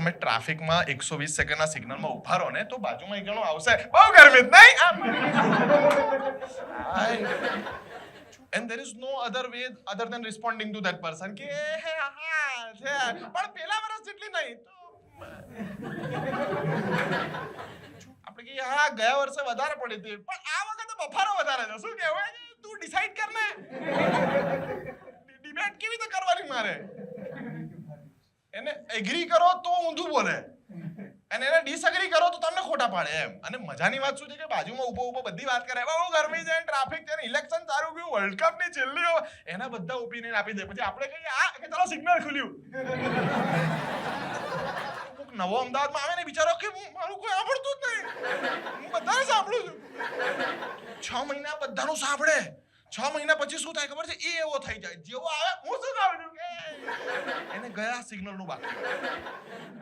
તમે ટ્રાફિકમાં એકસો વીસ સેકન્ડના સિગ્નલમાં ઊભા રહો ને તો બાજુમાં એક જણો આવશે. બહુ ગરમી. નહીં and there is no other way other than responding to that person કે હે હા છે. પણ પેલા વર્ષ જેટલી નહીં તો આપણે કહીએ હા ગયા વર્ષે વધારે પડી હતી. પણ આ વખતે બફારો વધારે છે. શું કહેવાય? તું ડિસાઈડ કર ને. ડિબેટ કેવી રીતે કરવાની મારે? એને એગ્રી કરો તો ઊંધું બોલે. અને એને ડિસએગ્રી કરો તો તમને ખોટા પાડે એમ. અને મજાની વાત શું છે કે બાજુમાં ઊભો ઊભો બધી વાત કરે બહુ ગરમી છે ટ્રાફિક છે ઇલેક્શન સારું ગયું વર્લ્ડ કપની છેલ્લી એના બધા ઓપિનિયન આપી દે. પછી આપણે કહીએ, આ, કે ચાલો સિગ્નલ ખુલ્યું. નવો અમદાવાદમાં આવે ને બિચારો કે મારું કોઈ સાંભળતું જ નહીં. હું બધાને સાંભળું છું. છ મહિના બધાનું સાંભળે. છ મહિના પછી શું થાય ખબર છે? એ એવો થઈ જાય. જેવો આવે, હું શું એને ગયા સિગ્નલનું બાકી.